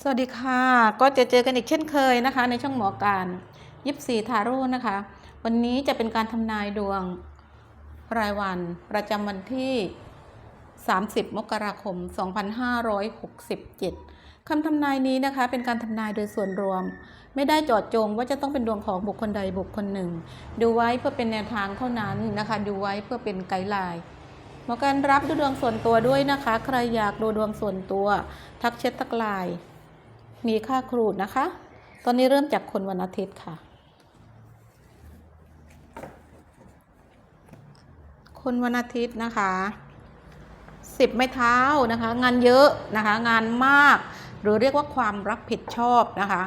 สวัสดีค่ะ ก็จะเจอกันอีกเช่นเคยนะคะ ในช่องหมอการยิบสีทาโร่นะคะ วันนี้จะเป็นการทำนายดวงรายวัน ประจำวันที่ 30 มกราคม 2567 คำทำนายนี้นะคะ เป็นการทำนายโดยส่วนรวม ไม่ได้จาะจงว่าจะต้องเป็นดวงของบุคคลใดบุคคลหนึ่ง ดูไว้เพื่อเป็นแนวทางเท่านั้นนะคะ ดูไว้เพื่อเป็นไกด์ไลน์หมอการรับดูดวงส่วนตัวด้วยนะคะ ใครอยากดูดวงส่วนตัว ทักเช็ดทักไลน์ มีค่าครูดนะคะ ตอนนี้เริ่มจากคนวันอาทิตย์ค่ะ คนวันอาทิตย์นะคะสิบไม้เท้านะคะ งานเยอะนะคะ งานมาก หรือเรียกว่าความรับผิดชอบนะคะ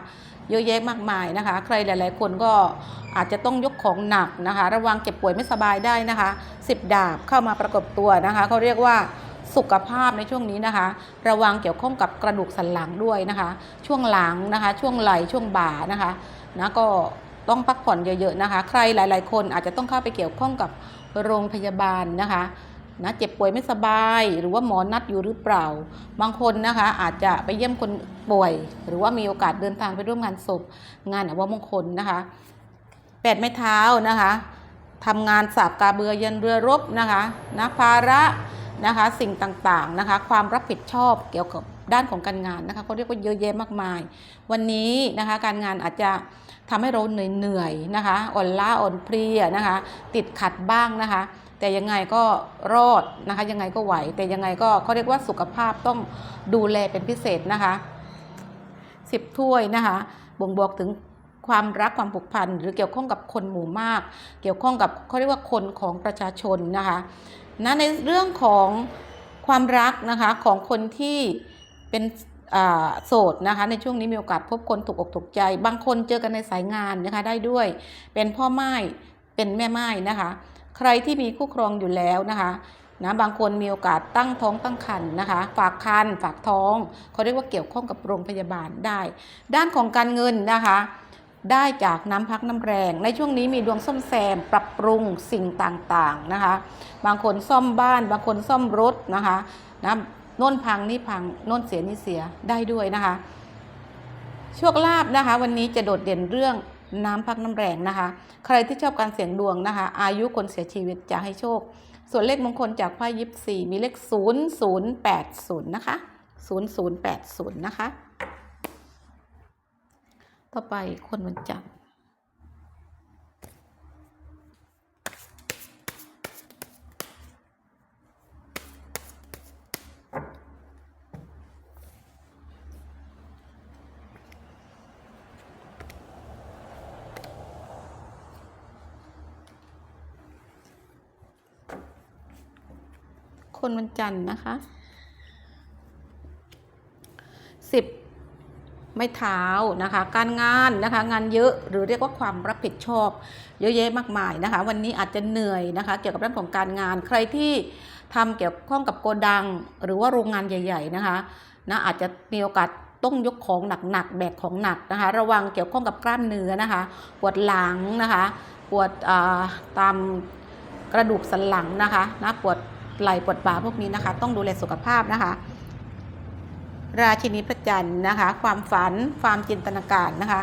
เยอะแยะมากมายนะคะ ใครหลาย ๆ คนก็อาจจะต้องยกของหนักนะคะ ระวังเจ็บป่วยไม่สบายได้นะคะสิบดาบเข้ามาประกบตัวนะคะเขาเรียกว่า สุขภาพในช่วงนี้นะคะ ระวังเกี่ยวข้องกับกระดูกสันหลังด้วยนะคะ ช่วงหลังนะคะ ช่วงไหล่ช่วงบ่านะคะนะก็ต้องพักผ่อนเยอะๆนะคะ ใครหลาย ๆ คนอาจจะต้องเข้าไปเกี่ยวข้องกับโรงพยาบาลนะคะนะเจ็บป่วยไม่สบายหรือว่าหมอนัดอยู่หรือเปล่า บางคนนะคะอาจจะไปเยี่ยมคนป่วย หรือว่ามีโอกาสเดินทางไปร่วมงานศพงานอวมงคลนะคะแปดไม้เท้านะคะทำงานสาบกาเบือยันเรือรบนะคะนะภาระ นะคะสิ่งต่างๆนะคะความรับผิดชอบเกี่ยวกับด้านของการงานนะคะเขาเรียกว่าเยอะแยะมากมาย วันนี้นะคะการงานอาจจะทำให้เราเหนื่อยๆนะคะอ่อนล้าอ่อนเพลียนะคะติดขัดบ้างนะคะ แต่ยังไงก็รอดนะคะยังไงก็ไหว แต่ยังไงก็เขาเรียกว่าสุขภาพต้องดูแลเป็นพิเศษนะคะสิบถ้วยนะคะบ่งบอกถึงความรักความผูกพันหรือเกี่ยวข้องกับคนหมู่มาก เกี่ยวข้องกับเขาเรียกว่าคนของประชาชนนะคะ นะในเรื่องของความรักนะคะของคนที่เป็นโสดนะคะในช่วงนี้มีโอกาสพบคนถูกอกถูกใจ บางคนเจอกันในสายงานนะคะได้ด้วย เป็นพ่อไม้เป็นแม่ไม้นะคะ ใครที่มีคู่ครองอยู่แล้วนะคะนะบางคนมีโอกาสตั้งท้องตั้งครรภ์นะคะ ฝากคันฝากท้องเขาเรียกว่าเกี่ยวข้องกับโรงพยาบาลได้ ด้านของการเงินนะคะ ได้จากน้ำพักน้ำแรง ในช่วงนี้มีดวงซ่อมแซมปรับปรุงสิ่งต่างๆนะคะ บางคนซ่อมบ้าน บางคนซ่อมรถนะคะนะน่นพังนี่พังน่นเสียนี่เสียได้ด้วยนะคะโชคลาภนะคะ วันนี้จะโดดเด่นเรื่องน้ำพักน้ำแรงนะคะ ใครที่ชอบการเสี่ยงดวงนะคะ อายุคนเสียชีวิตจะให้โชค ส่วนเลขมงคลจากไพ่ยิปซีมีเลข 0080 นะคะ 0080 นะคะ ต่อไปคนวันจันทร์คนวันจันทร์นะคะสิบ ไม่เท้านะคะ การงานนะคะงานเยอะหรือเรียกว่าความรับผิดชอบ เยอะแยะมากมายนะคะ วันนี้อาจจะเหนื่อยนะคะ เกี่ยวกับเรื่องของการงานใครที่ทำเกี่ยวข้องกับโกดัง หรือว่าโรงงานใหญ่ ๆนะคะนะอาจจะมีโอกาสต้องยกของหนักๆแบกของหนักนะคะ ระวังเกี่ยวข้องกับกล้ามเนื้อนะคะปวดหลังนะคะปวดตามกระดูกสันหลังนะคะนะปวดไหล่ปวดบ่าพวกนี้นะคะ ต้องดูแลสุขภาพนะคะ ราชินีพระจันทร์นะคะ ความฝันความจินตนาการนะคะ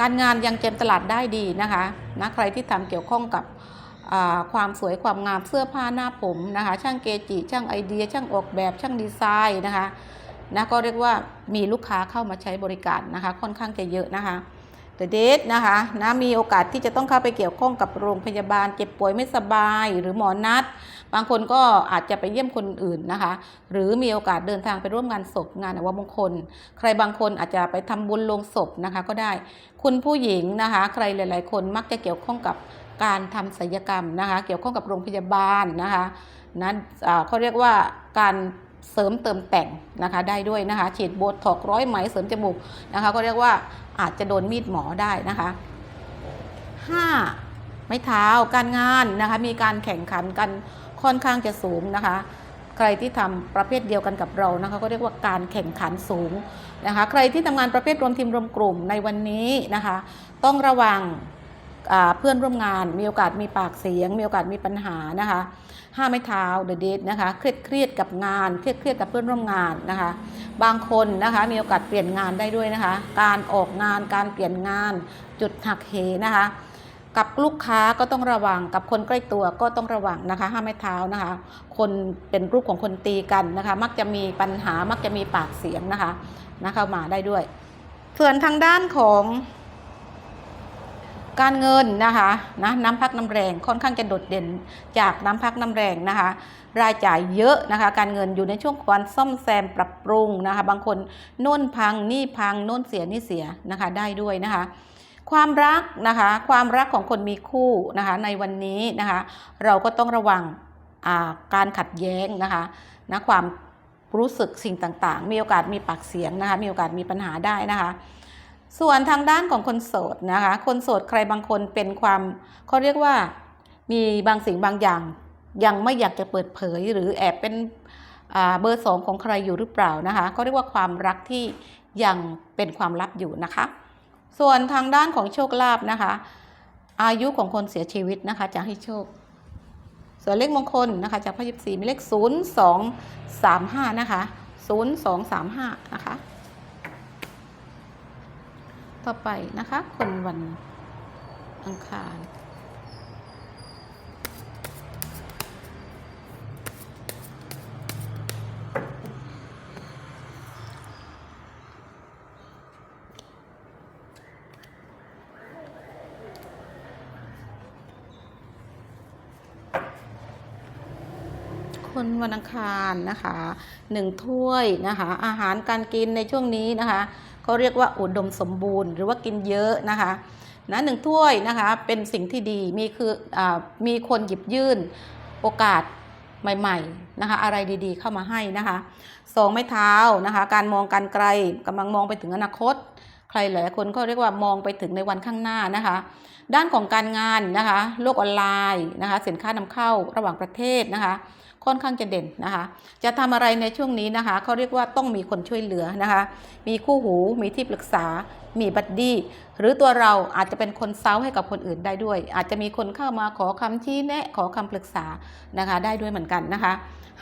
การงานยังเจมตลาดได้ดีนะคะนะใครที่ทำเกี่ยวข้องกับความสวยความงามเสื้อผ้าหน้าผมนะคะ ช่างเกจิ ช่างไอเดีย ช่างออกแบบ ช่างดีไซน์นะคะนะก็เรียกว่ามีลูกค้าเข้ามาใช้บริการนะคะ ค่อนข้างจะเยอะนะคะ เดอะเดทนะคะนะมีโอกาสที่จะต้องเข้าไปเกี่ยวข้องกับโรงพยาบาล เจ็บป่วยไม่สบายหรือหมอนัด บางคนก็อาจจะไปเยี่ยมคนอื่นนะคะ หรือมีโอกาสเดินทางไปร่วมงานศพงานอวมงคล ใครบางคนอาจจะไปทำบุญลงศพนะคะก็ได้ คุณผู้หญิงนะคะ ใครหลาย ๆ คนมักจะเกี่ยวข้องกับการทำศัลยกรรมนะคะ เกี่ยวข้องกับโรงพยาบาลนะคะนั้นอ่าเขาเรียกว่าการเสริมเติมแต่งนะคะได้ด้วยนะคะฉีดโบท็อกร้อยไหมเสริมจมูกนะคะ ก็เรียกว่า อาจจะโดนมีดหมอได้นะคะห้าไม้เท้าการงานนะคะมีการแข่งขันกันค่อนข้างจะสูงนะคะ ใครที่ทำประเภทเดียวกันกับเรานะคะก็เรียกว่าการแข่งขันสูงนะคะใครที่ทำงานประเภทรวมทีมรวมกลุ่มในวันนี้นะคะ ต้องระวังเพื่อนร่วมงานมีโอกาสมีปากเสียง มีโอกาสมีปัญหานะคะห้าไม้เท้าเดอะเดทนะคะเครียดเครียดกับงานเครียดเครียดกับเพื่อนร่วมงานนะคะ บางคนนะคะมีโอกาสเปลี่ยนงานได้ด้วยนะคะ การออกงานการเปลี่ยนงานจุดหักเหนะคะ กับลูกค้าก็ต้องระวังกับคนใกล้ตัวก็ต้องระวังนะคะห้ามไม่เท้านะคะ คนเป็นรูปของคนตีกันนะคะ มักจะมีปัญหามักจะมีปากเสียงนะคะนะเข้ามาได้ด้วย ส่วนทางด้านของการเงินนะคะนะน้ำพักน้ำแรงค่อนข้างจะโดดเด่นจากน้ำพักน้ำแรงนะคะ รายจ่ายเยอะนะคะ การเงินอยู่ในช่วงการซ่อมแซมปรับปรุงนะคะ บางคนโน่นพังนี่พังโน่นเสียนี่เสียนะคะได้ด้วยนะคะความรักนะคะความรักของคนมีคู่นะคะในวันนี้นะคะเราก็ต้องระวังการขัดแย้งนะคะนะความรู้สึกสิ่งต่างๆ มีโอกาสมีปากเสียงนะคะมีโอกาสมีปัญหาได้นะคะส่วนทางด้านของคนโสดนะคะคนโสดใครบางคนเป็นความเขาเรียกว่ามีบางสิ่งบางอย่าง ยังไม่อยากจะเปิดเผยหรือแอบเป็นเบอร์สองของใครอยู่หรือเปล่านะคะเขาเรียกว่าความรักที่ยังเป็นความลับอยู่นะคะ ส่วนทางด้านของโชคลาภนะคะ อายุของคนเสียชีวิตนะคะจะให้โชค ส่วนเลขมงคลนะคะจากพระยิบสีมีเลข0 2 3 5นะคะ0 2 3 5นะคะ ต่อไปนะคะคนวันอังคาร คน วันอังคารนะคะหนึ่งถ้วยนะคะ อาหารการกินในช่วงนี้นะคะเขาเรียกว่าอุดมสมบูรณ์ หรือว่ากินเยอะนะคะนะหนึ่งถ้วยนะคะเป็นสิ่งที่ดีมีคืออมีคนหยิบยื่นโอกาสใหม่ๆนะคะอะไรดีๆเข้ามาให้นะคะสองไม้เท้านะคะการมองการไกลกำลังมองไปถึงอนาคต ใครหลายคนก็เรียกว่ามองไปถึงในวันข้างหน้านะคะ ด้านของการงานนะคะโลกออนไลน์นะคะสินค้านำเข้าระหว่างประเทศนะคะ ค่อนข้างจะเด่นนะคะ จะทำอะไรในช่วงนี้นะคะเขาเรียกว่าต้องมีคนช่วยเหลือนะคะ มีคู่หูมีที่ปรึกษา มีบัดดี้หรือตัวเราอาจจะเป็นคนเซ้าให้กับคนอื่นได้ด้วย อาจจะมีคนเข้ามาขอคำชี้แนะขอคำปรึกษานะคะได้ด้วยเหมือนกันนะคะ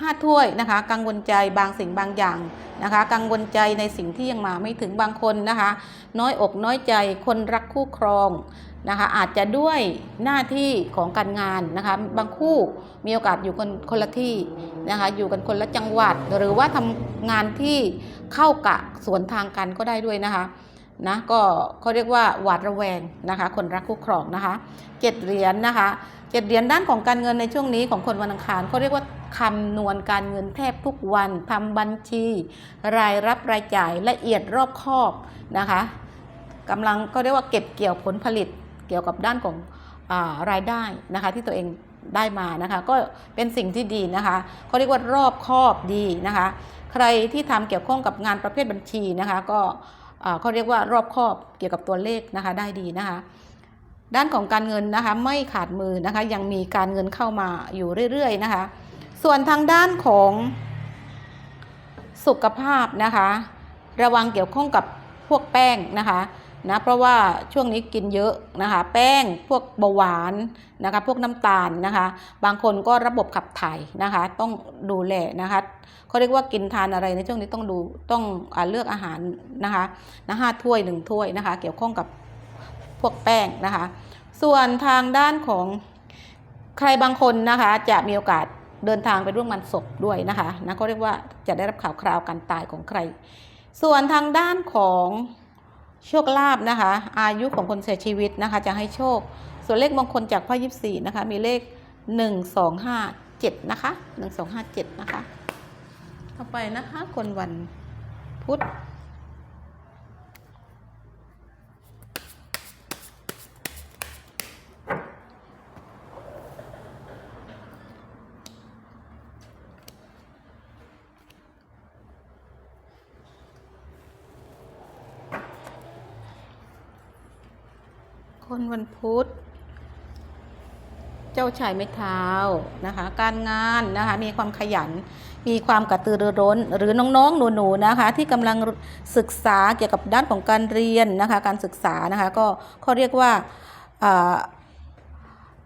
ห้าถ้วยนะคะ กังวลใจบางสิ่งบางอย่างนะคะ กังวลใจในสิ่งที่ยังมาไม่ถึงบางคนนะคะ น้อยอกน้อยใจคนรักคู่ครอง นะคะอาจจะด้วยหน้าที่ของการงานนะคะบางคู่มีโอกาสอยู่คนคนละที่นะคะอยู่กันคนละจังหวัด หรือว่าทำงานที่เข้ากะสวนทางกันก็ได้ด้วยนะคะนะก็เขาเรียกว่าหวาดระแวงนะคะคนรักคู่ครองนะคะเจ็ดเหรียญนะคะเจ็ดเหรียญด้านของการเงินในช่วงนี้ของคนวันอังคารเขาเรียกว่าคำนวณการเงินแทบทุกวันทำบัญชี รายรับรายจ่ายละเอียดรอบคอบนะคะกำลังก็เรียกว่าเก็บเกี่ยวผลผลิต เกี่ยวกับด้านของอารายได้นะคะที่ตัวเองได้มานะคะก็เป็นสิ่งที่ดีนะคะเขาเรียกว่ารอบครอบดีนะคะใครที่ทำเกี่ยวข้องกับงานประเภทบัญชีนะคะก็เขาเรียกว่ารอบครอบเกี่ยวกับตัวเลขนะคะได้ดีนะคะด้านของการเงินนะคะไม่ขาดมือนะคะยังมีการเงินเข้ามาอยู่เรื่อยๆนะคะส่วนทางด้านของสุขภาพนะคะระวังเกี่ยวข้องกับพวกแป้งนะคะ นะเพราะว่าช่วงนี้กินเยอะนะคะ แป้งพวกเบาหวานนะคะ พวกน้ำตาลนะคะ บางคนก็ระบบขับถ่ายนะคะ ต้องดูแลนะคะเขาเรียกว่ากินทานอะไรในช่วงนี้ต้องดูต้องอเลือกอาหารนะคะนะห้าถ้วยหนึ่งถ้วยนะคะ เกี่ยวข้องกับพวกแป้งนะคะ ส่วนทางด้านของใครบางคนนะคะจะมีโอกาสเดินทางไปร่วมงานศพด้วยนะคะนะเขาเรียกว่าจะได้รับข่าวคราวการตายของใคร ส่วนทางด้านของ โชคลาภนะคะ อายุของคนเสียชีวิตนะคะ จะให้โชค ส่วนเลขมงคลจากพ่อยิบสี่นะคะ มีเลขหนึ่งสองห้าเจ็ดนะคะหนึ่งสองห้าเจ็ดนะคะ ต่อไปนะคะ คนวันพุธ คนวันพุธ เจ้าชายไม้เท้านะคะ การงานนะคะมีความขยัน มีความกระตือรือร้น หรือน้องๆหนูๆนะคะ ที่กำลังศึกษาเกี่ยวกับด้านของการเรียนนะคะ การศึกษานะคะก็เขาเรียกว่า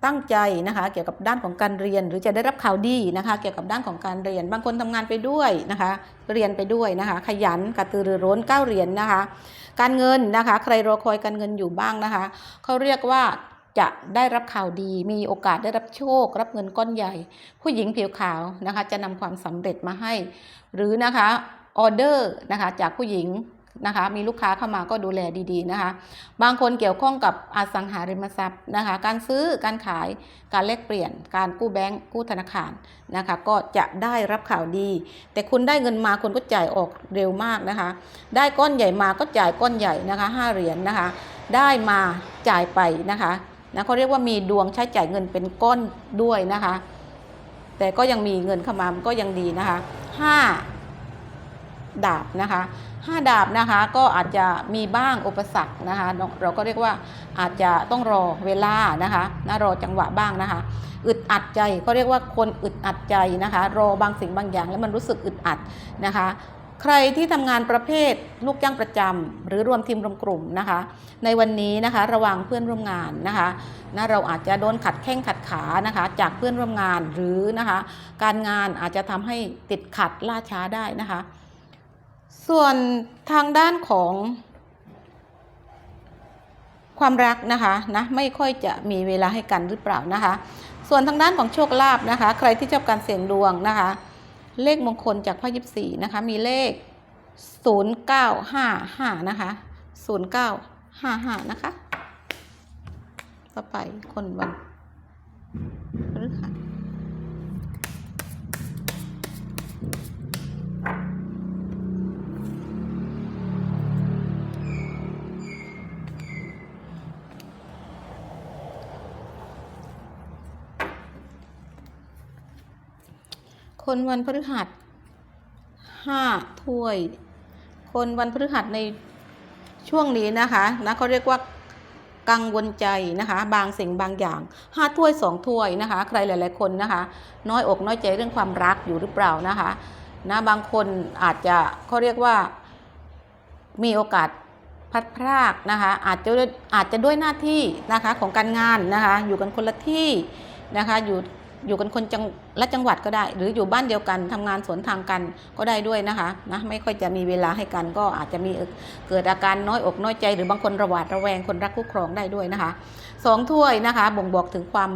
ตั้งใจนะคะ เกี่ยวกับด้านของการเรียนหรือจะได้รับข่าวดีนะคะ เกี่ยวกับด้านของการเรียน บางคนทำงานไปด้วยนะคะ เรียนไปด้วยนะคะ ขยันกระตือรือร้นก้าวเรียนนะคะ การเงินนะคะ ใครรอคอยการเงินอยู่บ้างนะคะเขาเรียกว่าจะได้รับข่าวดี มีโอกาสได้รับโชค รับเงินก้อนใหญ่ ผู้หญิงผิวขาวนะคะ จะนำความสำเร็จมาให้ หรือนะคะออเดอร์นะคะจากผู้หญิง นะคะ มีลูกค้าเข้ามาก็ดูแลดีๆนะคะ บางคนเกี่ยวข้องกับอสังหาริมทรัพย์นะคะ การซื้อการขายการแลกเปลี่ยน การกู้แบงก์กู้ธนาคารนะคะ ก็จะได้รับข่าวดี แต่คุณได้เงินมาคุณก็จ่ายออกเร็วมากนะคะ ได้ก้อนใหญ่มาก็จ่ายก้อนใหญ่นะคะห้าเหรียญนนะคะ ได้มาจ่ายไปนะคะนะเขาเรียกว่ามีดวงใช้จ่ายเงินเป็นก้อนด้วยนะคะ แต่ก็ยังมีเงินเข้ามามก็ยังดีนะคะห้าดาบนะคะ ห้าดาบนะคะก็อาจจะมีบ้างอุปสรรคนะคะ เราก็เรียกว่าอาจจะต้องรอเวลานะคะนะรอจังหวะบ้างนะคะ อึดอัดใจเขาเรียกว่าคนอึดอัดใจนะคะ รอบางสิ่งบางอย่างแล้วมันรู้สึกอึดอัดนะคะใครที่ทำงานประเภทลูกจ้างประจำหรือรวมทีมรวมกลุ่มนะคะ ในวันนี้นะคะระวังเพื่อนร่วมงานนะคะนะเราอาจจะโดนขัดแข้งขัดขานะคะ จากเพื่อนร่วมงานหรือนะคะ การงานอาจจะทำให้ติดขัดล่าช้าได้นะคะ ส่วนทางด้านของความรักนะคะนะไม่ค่อยจะมีเวลาให้กันหรือเปล่านะคะ ส่วนทางด้านของโชคลาภนะคะ ใครที่ชอบการเสี่ยงดวงนะคะ เลขมงคลจากพ่อยิบสี่นะคะมีเลข 0955 นะคะ 0955 นะคะ ต่อไปคนวันพฤหัส คนวันพฤหัสห้าถ้วย คนวันพฤหัสในช่วงนี้นะคะนะเขาเรียกว่ากังวลใจนะคะ บางสิ่งบางอย่างห้าถ้วยสองถ้วยนะคะ ใครหลาย ๆ คนนะคะ น้อยอกน้อยใจเรื่องความรักอยู่หรือเปล่านะคะนะบางคนอาจจะเขาเรียกว่ามีโอกาสพัดพรากนะคะอาจจะอาจจะด้วยหน้าที่นะคะของการงานนะคะ อยู่กันคนละที่นะคะอยู่ อยู่กันคนจังละจังหวัดก็ได้ หรืออยู่บ้านเดียวกันทำงานสวนทางกันก็ได้ด้วยนะคะนะไม่ค่อยจะมีเวลาให้กันก็อาจจะมีเกิดอาการน้อยอกน้อยใจ หรือบางคนระหวาดระแวงคนรักคู่ครองได้ด้วยนะคะสองถ้วยนะคะ บ่งบอกถึงความ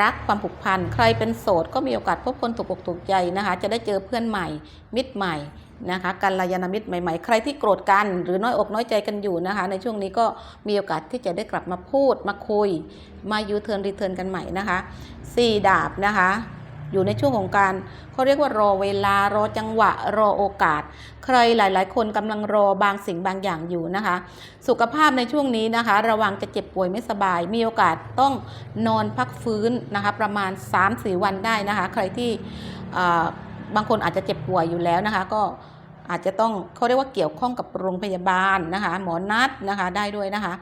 รักความผูกพัน ใครเป็นโสดก็มีโอกาสพบคนถูกอกถูกใจนะคะ จะได้เจอเพื่อนใหม่ มิตรใหม่ นะคะกัลยาณมิตรใหม่ๆ ใครที่โกรธกัน หรือน้อยอกน้อยใจกันอยู่นะคะ ในช่วงนี้ก็มีโอกาสที่จะได้กลับมาพูดมาคุย มายูเทิร์นรีเทิร์นกันใหม่นะคะสี่ดาบนะคะ อยู่ในช่วงของการเขาเรียกว่ารอเวลารอจังหวะรอโอกาส ใครหลาย ๆ คนกำลังรอบางสิ่งบางอย่างอยู่นะคะ สุขภาพในช่วงนี้นะคะ ระวังจะเจ็บป่วยไม่สบาย มีโอกาสต้องนอนพักฟื้นนะคะ ประมาณ 3-4 วันได้นะคะ ใครที่ บางคนอาจจะเจ็บป่วยอยู่แล้วนะคะ ก็อาจจะต้องเขาเรียกว่าเกี่ยวข้องกับโรงพยาบาลนะคะ หมอนัดนะคะได้ด้วยนะคะ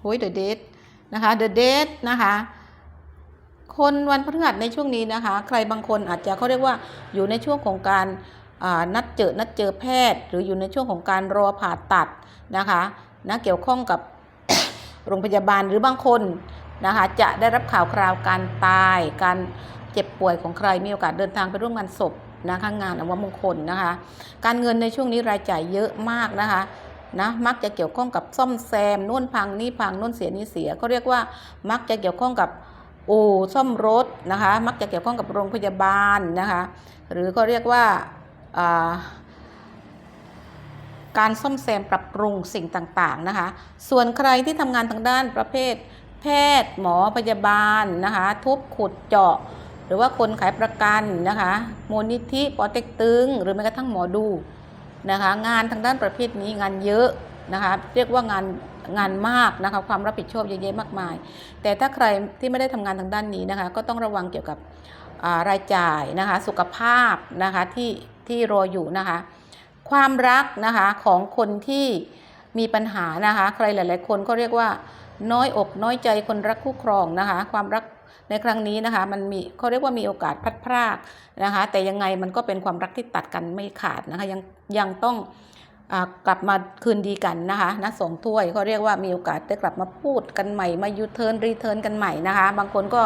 โอ้ยเดอะเดทนะคะเดอะเดทนะคะคนวันพฤหัสในช่วงนี้นะคะ ใครบางคนอาจจะเขาเรียกว่าอยู่ในช่วงของการนัดเจอนัดเจอแพทย์ หรืออยู่ในช่วงของการรอผ่าตัดนะคะนะเกี่ยวข้องกับโรงพยาบาลหรือบางคนนะคะจะได้รับข่าวคราวการตาย การ เจ็บป่วยของใครมีโอกาสเดินทางไปร่วมงานศพนะคะงานอวมงคลนะคะ การเงินในช่วงนี้รายจ่ายเยอะมากนะคะนะมักจะเกี่ยวข้องกับซ่อมแซมนู่นพังนี่พังนู่นเสียนี่เสียเขาเรียกว่ามักจะเกี่ยวข้องกับอู่ซ่อมรถนะคะ มักจะเกี่ยวข้องกับโรงพยาบาลนะคะ หรือก็เรียกว่าอ่าการซ่อมแซมปรับปรุงสิ่งต่างๆนะคะ ส่วนใครที่ทำงานทางด้านประเภท แพทย์หมอพยาบาลนะคะ ทุบขุดเจาะ หรือว่าคนขายประกันนะคะมูลนิธิปอเต็กตึง หรือแม้กระทั่งหมอดูนะคะงานทางด้านประเภทนี้งานเยอะนะคะเรียกว่างานงานมากนะคะความรับผิดชอบเยอะแยะมากมาย แต่ถ้าใครที่ไม่ได้ทำงานทางด้านนี้นะคะก็ต้องระวังเกี่ยวกับรายจ่ายนะคะสุขภาพนะคะที่ที่รออยู่นะคะความรักนะคะของคนที่มีปัญหานะคะใครหลาย ๆ คนก็เรียกว่าน้อยอกน้อยใจคนรักคู่ครองนะคะความรัก ในครั้งนี้นะคะมันมีเขาเรียกว่ามีโอกาสพลัดพรากนะคะ แต่ยังไงมันก็เป็นความรักที่ตัดกันไม่ขาดนะคะยังยังต้องกลับมาคืนดีกันนะคะนะสองถ้วยเขาเรียกว่ามีโอกาสได้กลับมาพูดกันใหม่มายูเทิร์นรีเทิร์นกันใหม่นะคะ บางคนก็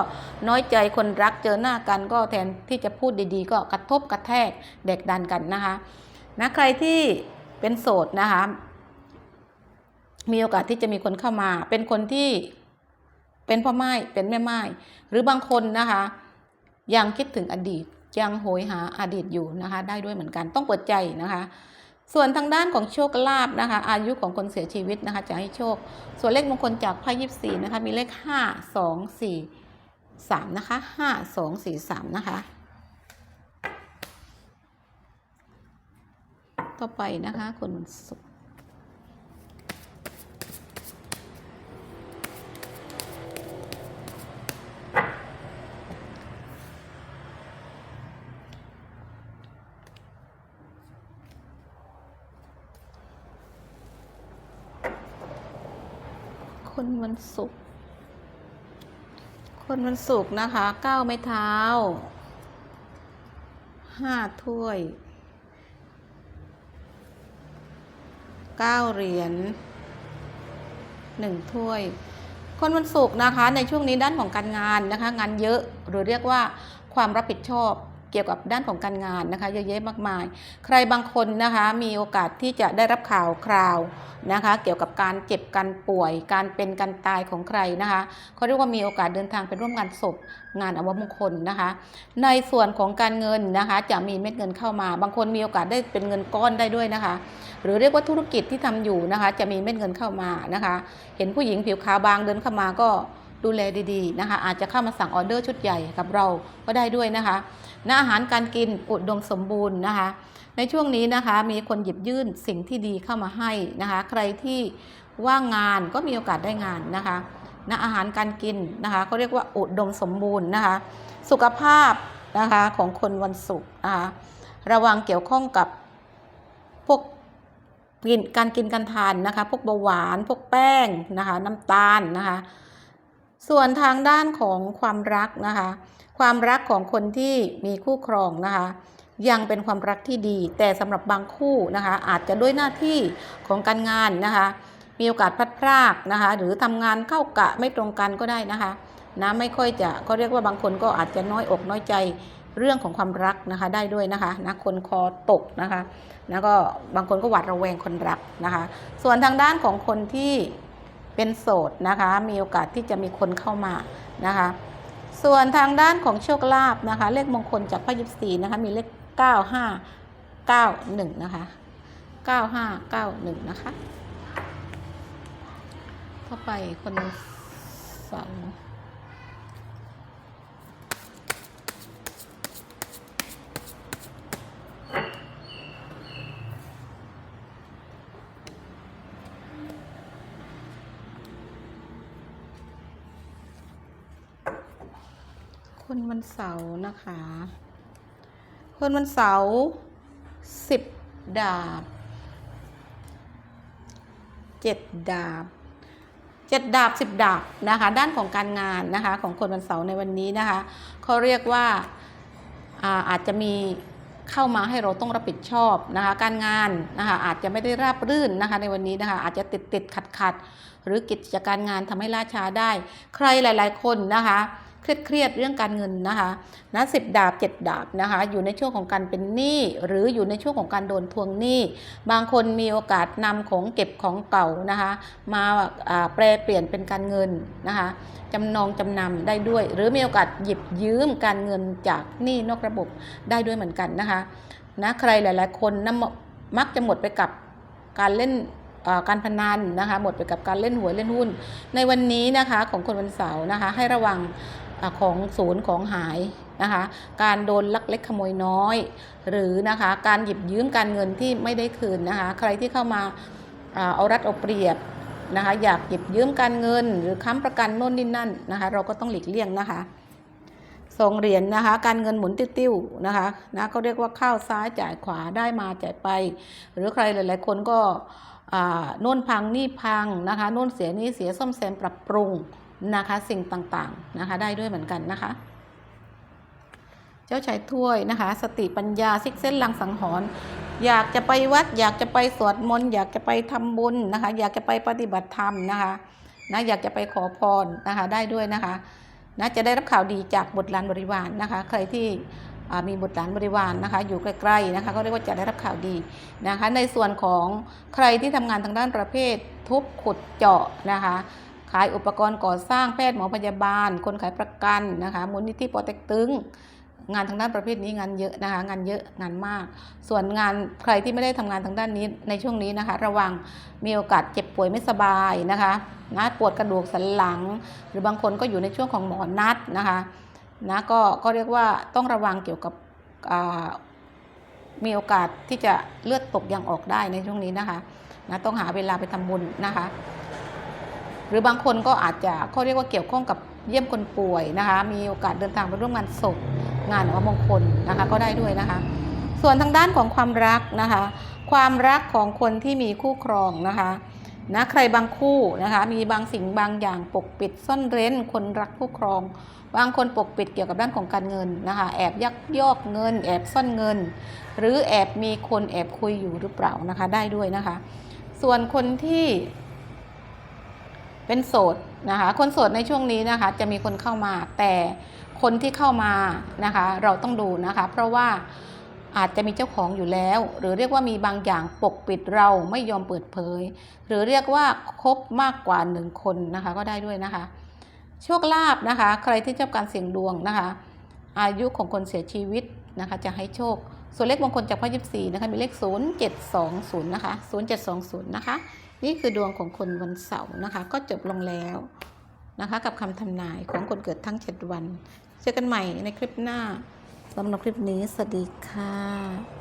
น้อยใจคนรักเจอหน้ากันก็แทนที่จะพูดดีๆ ก็กระทบกระแทกเด็กดันกันนะคะนะใครที่เป็นโสดนะคะมีโอกาสที่จะมีคนเข้ามา เป็นคนที่ เป็นพ่อไม้เป็นแม่ไม้หรือบางคนนะคะ ยังคิดถึงอดีตยังโหยหาอดีตอยู่นะคะ ได้ด้วยเหมือนกันต้องเปิดใจนะคะ ส่วนทางด้านของโชคลาภนะคะ อายุของคนเสียชีวิตนะคะจะให้โชค ส่วนเลขมงคลจากไพ่ยิบสี่นะคะ มีเลขห้าสองสี่สามนะคะห้าสองสี่สามนะคะ ต่อไปนะคะคนวัน คนวันศุกร์คนวันศุกร์นะคะเก้าไม้เท้าห้าถ้วยเก้าเหรียญหนึ่งถ้วย คนวันศุกร์นะคะ ในช่วงนี้ด้านของการงานนะคะ งานเยอะหรือเรียกว่าความรับผิดชอบ เกี่ยวกับด้านของการงานนะคะเยอะแยะมากมาย ใครบางคนนะคะมีโอกาสที่จะได้รับข่าวคราวนะคะ เกี่ยวกับการเจ็บการป่วย การเป็นการตายของใครนะคะเขาเรียกว่ามีโอกาสเดินทางไปร่วมงานศพงานอวมงคลนะคะ ในส่วนของการเงินนะคะจะมีเม็ดเงินเข้ามา บางคนมีโอกาสได้เป็นเงินก้อนได้ด้วยนะคะ หรือเรียกว่าธุรกิจที่ทำอยู่นะคะ จะมีเม็ดเงินเข้ามานะคะ เห็นผู้หญิงผิวขาวบางเดินเข้ามาก็ ดูแลดีๆนะคะ อาจจะเข้ามาสั่งออเดอร์ชุดใหญ่กับเราก็ได้ด้วยนะคะนะอาหารการกินอุดมสมบูรณ์นะคะ ในช่วงนี้นะคะมีคนหยิบยื่นสิ่งที่ดีเข้ามาให้นะคะ ใครที่ว่างงานก็มีโอกาสได้งานนะคะนะอาหารการกินนะคะเขาเรียกว่าอุดมสมบูรณ์นะคะ สุขภาพนะคะของคนวันศุกร์นะคะระวังเกี่ยวข้องกับพวกกินการกินการทานนะคะ พวกเบาหวาน พวกแป้งนะคะ น้ำตาลนะคะ ส่วนทางด้านของความรักนะคะ ความรักของคนที่มีคู่ครองนะคะ ยังเป็นความรักที่ดี แต่สำหรับบางคู่นะคะ อาจจะด้วยหน้าที่ของการงานนะคะ มีโอกาสพลัดพรากนะคะ หรือทำงานเข้ากะไม่ตรงกันก็ได้นะคะนะไม่ค่อยจะก็เรียกว่าบางคนก็อาจจะน้อยอกน้อยใจเรื่องของความรักนะคะได้ด้วยนะคะนะคนคอตกนะคะแล้วก็บางคนก็หวาดระแวงคนรักนะคะ ส่วนทางด้านของคนที่ เป็นโสดนะคะ มีโอกาสที่จะมีคนเข้ามานะคะ ส่วนทางด้านของโชคลาภนะคะ เลขมงคลจากพ่อยิบสีนะคะ มีเลข9591นะคะ9591นะคะ เข้าไปคนสอง คนวันเสาร์นะคะ คนวันเสาร์สิบดาบเจ็ดดาบเจ็ดดาบสิบดาบนะคะ ด้านของการงานนะคะของคนวันเสาร์ในวันนี้นะคะเขาเรียกว่าอาอาจจะมีเข้ามาให้เราต้องรับผิดชอบนะคะการงานนะคะอาจจะไม่ได้ราบรื่นนะคะในวันนี้นะคะอาจจะติดติดขัดขัดหรือกิจการงานทำให้ล่าช้าได้ ใครหลาย ๆ คนนะคะ เครียดเครียดๆเรื่องการเงินนะคะนะสิบดาบเจ็ดดาบนะคะ อยู่ในช่วงของการเป็นหนี้หรืออยู่ในช่วงของการโดนทวงหนี้ บางคนมีโอกาสนำของเก็บของเก่านะคะ มาแปลเปลี่ยนเป็นการเงินนะคะจำนองจำนำได้ด้วย หรือมีโอกาสหยิบยืมการเงินจากหนี้นอกระบบได้ด้วยเหมือนกันนะคะนะใครหลาย ๆ คนนะมักจะหมดไปกับการเล่นการพนันนะคะหมดไปกับการเล่นหวยเล่นหุ้น ในวันนี้นะคะของคนวันเสาร์นะคะให้ระวัง ของศูนย์ของหายนะคะ การโดนลักเล็กขโมยน้อย หรือนะคะการหยิบยืมการเงินที่ไม่ได้คืนนะคะ ใครที่เข้ามาเอารัดเอาเปรียบนะคะอยากหยิบยืมการเงิน หรือค้ำประกันโน่นนี่นั่นนะคะ เราก็ต้องหลีกเลี่ยงนะคะสองเหรียญนะคะ การเงินหมุนติ้วๆนะคะนะก็เรียกว่าเข้าซ้ายจ่ายขวาได้มาจ่ายไป หรือใครหลายๆคนก็โน่นพังนี่พังนะคะโน่นเสียนี่เสียซ่อมแซมปรับปรุง นะคะสิ่งต่างๆนะคะได้ด้วยเหมือนกันนะคะ เจ้าชายถ้วยนะคะ สติปัญญาซิกเส้นลังสังหรณ์อยากจะไปวัด อยากจะไปสวดมนต์อยากจะไปทำบุญนะคะ อยากจะไปปฏิบัติธรรมนะคะนะอยากจะไปขอพรนะคะได้ด้วยนะคะนะจะได้รับข่าวดีจากบุตรหลานบริวารนะคะ ใครที่มีบุตรหลานบริวารนะคะ อยู่ใกล้ๆนะคะก็เรียกว่าจะได้รับข่าวดีนะคะ ในส่วนของใครที่ทำงานทางด้านประเภททุบขุดเจาะนะคะ ขายอุปกรณ์ก่อสร้างแพทย์หมอพยาบาล คนขายประกันนะคะมูลนิธิปอเต็กตึงงานทางด้านประเภทนี้งานเยอะนะคะงานเยอะงานมาก ส่วนงานใครที่ไม่ได้ทำงานทางด้านนี้ในช่วงนี้นะคะ ระวังมีโอกาสเจ็บป่วยไม่สบายนะคะนะปวดกระดูกสันหลัง หรือบางคนก็อยู่ในช่วงของหมอนัดนะคะนะก็ก็เรียกว่าต้องระวังเกี่ยวกับมีโอกาสที่จะเลือดตกยางออกได้ในช่วงนี้นะคะนะต้องหาเวลาไปทำบุญนะคะ หรือบางคนก็อาจจะเขาเรียกว่าเกี่ยวข้องกับเยี่ยมคนป่วยนะคะ มีโอกาสเดินทางไปร่วมงานศพงานหรือว่ามงคลนะคะก็ได้ด้วยนะคะ ส่วนทางด้านของความรักนะคะ ความรักของคนที่มีคู่ครองนะคะนะใครบางคู่นะคะมีบางสิ่งบางอย่างปกปิดซ่อนเร้น คนรักคู่ครอง บางคนปกปิดเกี่ยวกับด้านของการเงินนะคะ แอบยักยอกเงิน แอบซ่อนเงิน หรือแอบมีคนแอบคุยอยู่หรือเปล่านะคะได้ด้วยนะคะ ส่วนคนที่ เป็นโสดนะคะ คนโสดในช่วงนี้นะคะจะมีคนเข้ามาแต่คนที่เข้ามานะคะ เราต้องดูนะคะ เพราะว่าอาจจะมีเจ้าของอยู่แล้ว หรือเรียกว่ามีบางอย่างปกปิดเราไม่ยอมเปิดเผย หรือเรียกว่าคบมากกว่าหนึ่งคนนะคะก็ได้ด้วยนะคะ โชคลาภนะคะ ใครที่ชอบการเสี่ยงดวงนะคะ อายุของคนเสียชีวิตนะคะ จะให้โชค ส่วนเลขมงคลจากพระยิบสีนะคะมีเลข 0720 นะคะ 0720 นะคะ นี่คือดวงของคนวันเสาร์นะคะ ก็จบลงแล้วนะคะ กับคำทำนายของคนเกิดทั้ง 7 วัน เจอกันใหม่ในคลิปหน้าสำหรับคลิปนี้ สวัสดีค่ะ